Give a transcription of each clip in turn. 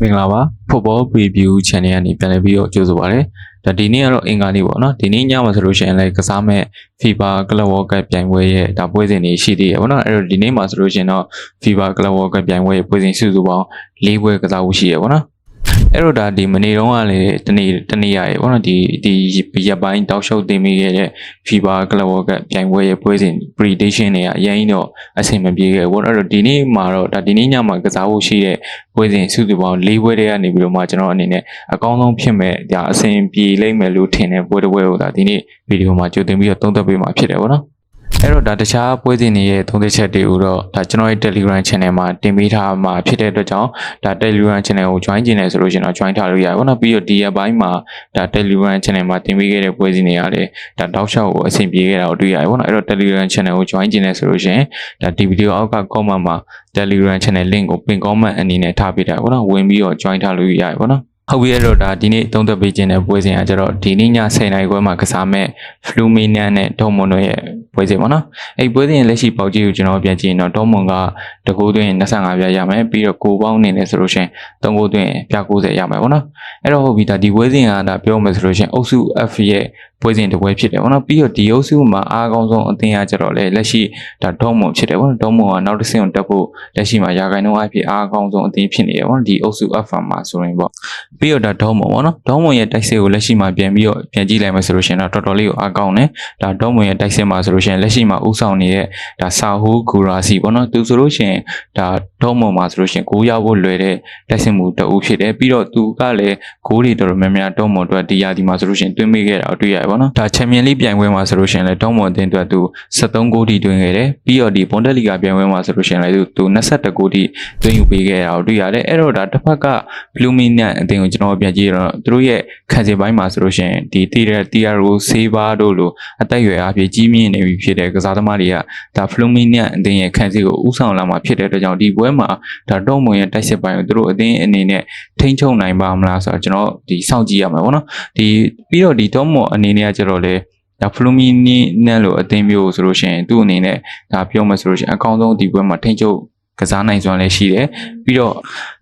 မင်္ဂလာပါ Football Preview Channel ကနေပြန်လည်ပြီးတော့ကြိုဆိုပါရစေ။ဒါဒီနေ့ကတော့အင်္ဂါနေ့ပေါ့နော်။ဒီနေ့ညမှာဆိုလို့ရှိရင်လည်းကစားမဲ့ FIBA Club World Cup ပြိုင်ပွဲရဲ့ဒါပွဲစဉ်တွေရှိသေးတယ်ပေါ့နော်။အဲ့တော့ဒီနေ့မှာဆိုလို့ရှိရင်တော့ FIBA Club World Cup ပြိုင်ပွဲရဲ့ပွဲစဉ်စုစုပေါင်း၄ပွဲကစားဖို့ရှိရပေါ့နော်။ အဲ့တော့ဒါဒီမနေ့တုန်းကလည်းတနေ့တနေ့ရရေပေါ့နော်ဒီဒီရက်ပိုင်းတောက်လျှောက်တင်မိခဲ့တဲ့ FIBA Club World Cup ပြိုင်ပွဲရဲ့ပွဲစဉ် prediction တွေကအရင်တော့အဆင်မပြေခဲ့ဘူးပေါ့နော်။အဲ့တော့ဒီနေ့မှာတော့ဒါဒီနေ့ညမှာကစားဖို့ရှိတဲ့ပွဲစဉ်စုစုပေါင်း၄ပွဲတည်းကနေပြီးတော့မှကျွန်တော်အနေနဲ့အကောင်းဆုံးဖြစ်မဲ့ဒါအဆင်ပြေလိမ့်မယ်လို့ထင်တဲ့ပွဲတစ်ပွဲကိုဒါဒီနေ့ဗီဒီယိုမှာကြိုတင်ပြီးတော့သုံးသပ်ပေးမှာဖြစ်တယ်ပေါ့နော် အဲ့တော့ဒါတခြားပွဲစဉ်တွေရဲ့သုံးသပ်ချက်တွေကိုတော့ဒါကျွန်တော်ရဲ့ Telegram Channel မှာတင်ပေးထားမှာဖြစ်တဲ့အတွက်ကြောင့်ဒါ Telegram Channel ကို join ကျင်နေဆိုလို့ရှိရင်တော့ join ထားလို့ရတယ်ပေါ့နော်ပြီးတော့ဒီရက်ပိုင်းမှာဒါ Telegram Channel မှာတင်ပေးခဲ့တဲ့ပွဲစဉ်တွေရတယ်ဒါတောက်လျှောက်ကိုအဆင်ပြေခဲ့တာကိုတွေ့ရတယ်ပေါ့နော်အဲ့တော့ Telegram Channel ကို join ကျင်နေဆိုလို့ရှိရင်ဒါဒီဗီဒီယိုအောက်က comment မှာ Telegram Channel link ကိုပင် comment အနေနဲ့ထားပေးတာပေါ့နော်ဝင်ပြီးတော့ join ထားလို့ရတယ်ပေါ့နော် ဟုတ်ပြီအဲ့တော့ဒါဒီနေ့သုံးသက်ပေးခြင်းတဲ့ပွဲစဉ်ကကျတော့ဒီနေ့ည10:00နာရီခွဲမှာကစားမဲ့ Fluminense နဲ့ Dortmund တို့ရဲ့ပွဲစဉ်ပေါ့နော်အဲ့ပွဲစဉ်ရဲ့လက်ရှိပေါက်ကြီးကိုကျွန်တော်ပြန်ကြည့်ရင်တော့ Dortmund ကတကူသွင်း25ပြရမယ်ပြီးတော့ကိုပေါင်းနေတယ်ဆိုလို့ရှိရင်3ကူသွင်းပြ90ရမယ်ပေါ့နော်အဲ့တော့ဟုတ်ပြီဒါဒီပွဲစဉ်ကဒါပြောမယ်ဆိုလို့ရှိရင်အုပ်စု F ရဲ့ပွဲစဉ်တစ်ပွဲဖြစ်တယ်ပေါ့နော်ပြီးတော့ဒီအုပ်စုမှာအားကောင်းဆုံးအသင်းကကျတော့လေလက်ရှိဒါဒေါမွန်ဖြစ်တယ်ပေါ့နော်ဒေါမွန်ကနောက်တစ်ဆင့်ကိုတက်ဖို့လက်ရှိမှာရာဂိုင်နှုန်းအဖြစ်အားကောင်းဆုံးအသင်းဖြစ်နေတယ်ပေါ့နော်ဒီအုပ်စု F မှာဆိုရင်ပေါ့ပြီးတော့ဒါဒေါမွန်ပေါ့နော်ဒေါမွန်ရဲ့တိုက်စစ်ကိုလက်ရှိမှာပြန်ပြီးတော့ပြန်ကြည့်လိုက်မယ်ဆိုလို့ရှိရင်တော့တော်တော်လေးကိုအားကောင်းတယ်ဒါဒေါမွန်ရဲ့တိုက်စစ်မှာဆိုလို့ရှိရင်လက်ရှိမှာဥဆောင်နေတဲ့ဒါဆာဟူဂူရာစီပေါ့နော်သူဆိုလို့ရှိရင်ဒါဒေါမွန်မှာဆိုလို့ရှိရင်ကိုရောက်ဖို့လွယ်တဲ့တိုက်စစ်မှုတအူးဖြစ်တယ်ပြီးတော့သူကလည်းဂိုးတွေတော်တော်များများဒေါမွန်အတွက်ဒီယာဒီမှာဆိုလို့ရှိရင်တွင်းမိခဲ့တာကိုတွေ့ရတယ်ပေါ့နော်ဒါချန်ပီယံလိပြိုင်ပွဲမှာဆိုလို့ရှိရင်လည်းဒေါမွန်အသင်းအတွက်သူ73ဂိုးထိတွင်းခဲ့တယ်ပြီးတော့ဒီဘွန်ဒက်လီဂါပြိုင်ပွဲမှာဆိုလို့ရှိရင်လည်းသူသူ22ဂိုးထိတွင်းယူပေးခဲ့တာကိုတွေ့ရတယ်အဲ့တော့ဒါတစ်ဖက်ကဘလူးမီနက်အသင်းကိုကျွန်တော်ပြန်ကြည့်ရတော့သူတို့ရဲ့ခံစစ်ပိုင်းမှာဆိုလို့ရှိရင်ဒီတီရတီယာရိုဆေးဘာတို့လိုအသက်အရွယ်အဖြစ်ကြီးမြင့်နေပြီဖြစ်တဲ့ကစားသမားတွေကဒါဖလူမီနက်အသင်းရဲ့ခံစစ်ကိုဥဆောင်လာမှာဖြစ်တဲ့အတွက်ကြောင့်ဒီပွဲမှာဒါဒေါမွန်ရဲ့တိုက်စစ်ပိုင်းကိုသူတို့အသင်းအနေနဲ့ထိန်းချုပ်နိုင်ပါမလားဆိုတော့ကျွန်တော်ဒီစောင့်ကြည့်ရမှာပေါ့နော်ဒီပြီးတော့ဒီဒေါမွန်အနေနဲ့ကကျတော့လေဒါဖလူမီနီနဲ့လို့အသင်းမျိုးဆိုလို့ရှိရင်သူ့အနေနဲ့ဒါပြောမှဆိုလို့ရှိရင်အကောင်းဆုံးဒီပွဲမှာထိန်းချုပ်ကစားနိုင်စွမ်းလည်းရှိတယ်ပြီးတော့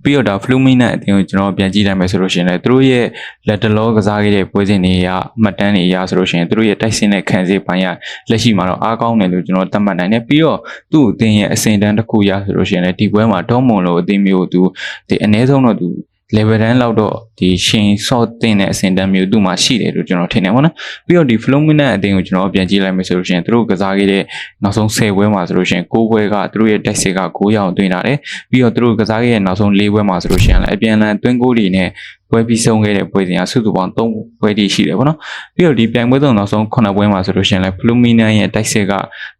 ပြီးတော့ဒါ Flumina အတင်းကိုကျွန်တော်ပြန်ကြည့်လိုက်မယ်ဆိုလို့ရှိရင်လည်းသူတို့ရဲ့လက်တလောကစားခဲ့တဲ့ပွဲစဉ်တွေရမှတ်တမ်းတွေရဆိုလို့ရှိရင်သူတို့ရဲ့တိုက်စင်တဲ့ခံစစ်ပိုင်းရလက်ရှိမှာတော့အားကောင်းတယ်လို့ကျွန်တော်သတ်မှတ်နိုင်တယ်ပြီးတော့သူ့အတင်းရဲ့အစင်တန်းတစ်ခုရဆိုလို့ရှိရင်လည်းဒီပွဲမှာဒေါမွန်လိုအတင်းမျိုးသူဒီအနည်းဆုံးတော့သူ level တန်းလောက်တော့ဒီရှင် sort တင်တဲ့အဆင့်တန်းမျိုးသူ့မှာရှိတယ်လို့ကျွန်တော်ထင်တယ်ပေါ့နော်ပြီးတော့ဒီ Flumina အတင်းကိုကျွန်တော်ပြန်ကြည့်လိုက်မယ်ဆိုလို့ရှိရင်သူတို့ကစားခဲ့တဲ့နောက်ဆုံး10ပွဲမှာဆိုလို့ရှိရင်6ပွဲကသူတို့ရဲ့ tactic က9ရောင်သွင်းလာတယ်ပြီးတော့သူတို့ကစားခဲ့တဲ့နောက်ဆုံး4ပွဲမှာဆိုလို့ရှိရင်လည်းအပြန်အလှန်သွင်းဂိုးတွေနဲ့ ပွဲပြီးဆုံးခဲ့တဲ့ပွဲစဉ်ကစုစုပေါင်း3ပွဲတည်ရှိတယ်ပေါ့နော်ပြီးတော့ဒီပြိုင်ပွဲသုံးနောက်ဆုံး9ပွဲမှာဆိုလို့ရှိရင်လည်း Flumina ရဲ့ tactic က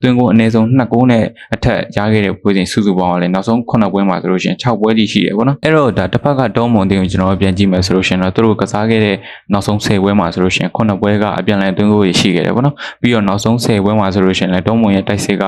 သွင်းဂိုးအနည်းဆုံး2ဂိုးနဲ့အထက်ရခဲ့တဲ့ပွဲစဉ်စုစုပေါင်းကလည်းနောက်ဆုံး9ပွဲမှာဆိုလို့ရှိရင်6ပွဲတည်ရှိတယ်ပေါ့နော်အဲ့တော့ဒါတစ်ဖက်ကဒေါမွန်တင်ကိုကျွန်တော်ပြန်ကြည့်မယ်ဆိုလို့ရှိရင်တော့သူတို့ကစားခဲ့တဲ့နောက်ဆုံး10ပွဲမှာဆိုလို့ရှိရင်9ပွဲကအပြန်လည်သွင်းဂိုးတွေရှိခဲ့တယ်ပေါ့နော်ပြီးတော့နောက်ဆုံး10ပွဲမှာဆိုလို့ရှိရင်လည်းဒေါမွန်ရဲ့ tactic က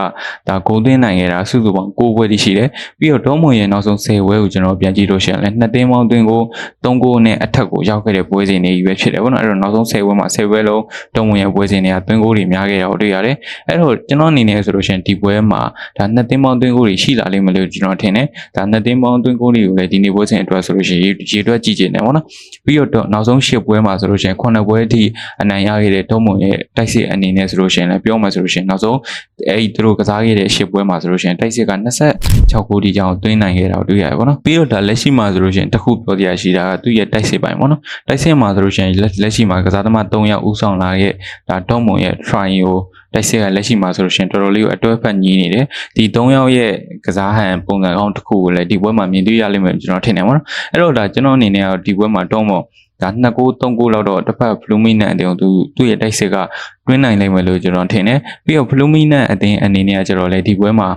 ဒါဂိုးသွင်းနိုင်ခဲ့တာစုစုပေါင်း9ပွဲတည်ရှိတယ်ပြီးတော့ဒေါမွန်ရဲ့နောက်ဆုံး10ပွဲကိုကျွန်တော်ပြန်ကြည့်လို့ရှိရင်လည်း2တင်းပေါင်းသွင်းဂိုး3ဂိုးနဲ့အထက်ကိုရောက်ခဲ့တဲ့ပွဲစဉ်တွေကြီးပဲဖြစ်တယ်ပေါ့နော်အဲ့တော့နောက်ဆုံး10ပွဲမှာ10ပွဲလုံးဒေါမွန်ရဲ့ပွဲစဉ်တွေကသွင်းဂိုးတွေများခဲ့တာကိုတွေ့ရတယ်အဲ့တော့ကျွန်တော်အနေနဲ့ဆိုလို့ရှိရင်ဒီပွဲမှာဒါ2တင်းပေါင်းသွင်းဂိုးတွေရှိလာလိမ့်မယ်လို့ကျွန်တော်ထင်တယ်ဒါ2တင်းပေါင်းသွင်းဂိုးတွေကိုလည်းဒီနေ့ပွဲစဉ်အတွက်ဆိုလို့ရှိရင်ရေတွက်ကြည့်ကြည့်နေပေါ့နော်ပြီးတော့နောက်ဆုံး10ပွဲမှာဆိုလို့ရှိရင်9ပွဲအထိအနိုင်ရခဲ့တဲ့ဒေါမွန်ရဲ့တိုက်စစ်အနေနဲ့ဆိုလို့ရှိရင်လည်းပြောမှဆိုလို့ရှိရင်နောက်ဆုံးအဲ့ဒီသူတို့ကစားခဲ့တဲ့10ပွဲမှာဆိုလို့ရှိရင်တိုက်စစ်က26ဂိုးဒီကြောင်သွင်းနိုင်ခဲ့တာကိုတွေ့ရတယ်ပေါ့နော်ပြီးတော့ဒါလက်ရှိမှာဆိုလို့ရှိရင်တစ်ခုပြောပြရရှိတာကသူ့ရဲ့တိုက်စစ်ပိုင်းပေါ့နော်တိုက်စစ်မှာဆိုလို့ရှိရင်လက်ရှိမှာကစားသမား3ယောက်ဦးဆောင်လာခဲ့ဒါဒေါမွန်ရဲ့ try ကိုတိုက်စစ်ကလက်ရှိမှာဆိုလို့ရှိရင်တော်တော်လေးကိုအတွဲဖက်ညီးနေတယ်ဒီ3ယောက်ရဲ့ကစားဟန်ပုံစံကောင်းတစ်ခုကိုလည်းဒီပွဲမှာမြင်တွေ့ရလိမ့်မယ်ကျွန်တော်ထင်တယ်ပေါ့နော်အဲ့တော့ဒါကျွန်တော်အနေနဲ့ကဒီပွဲမှာဒေါမွန်ဒါ2ကို3ကိုလောက်တော့တစ်ဖက် Fluminense အတင်းသူသူ့ရဲ့တိုက်စစ်ကတွင်းနိုင်လိမ့်မယ်လို့ကျွန်တော်ထင်တယ်ပြီးတော့ Fluminense အတင်းအနေနဲ့ကကျတော့လေဒီပွဲမှာ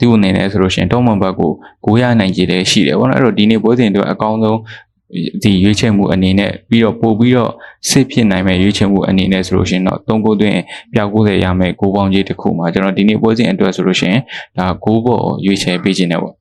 သူ့အနေနဲ့ဆိုလို့ရှိရင်ဒေါမွန်ဘက်ကို9ရနိုင်ကြတယ်ရှိတယ်ပေါ့နော်အဲ့တော့ဒီနေ့ပွဲစဉ်အတွက်အကောင်းဆုံး ဒီရွေးချယ်မှုအနေနဲ့ပြီးတော့ပို့ပြီးတော့စစ်ဖြစ်နိုင်မဲ့ရွေးချယ်မှုအနေနဲ့ဆိုလို့ရှိရင်တော့3ကိုသွင်းပြ90ရမယ်9ပေါင်းကြီးတစ်ခုမှာကျွန်တော်ဒီနေ့ပွဲစဉ်အတွက်ဆိုလို့ရှိရင်ဒါ9ပေါ်ရွေးချယ်ပေးခြင်းတယ်ပေါ့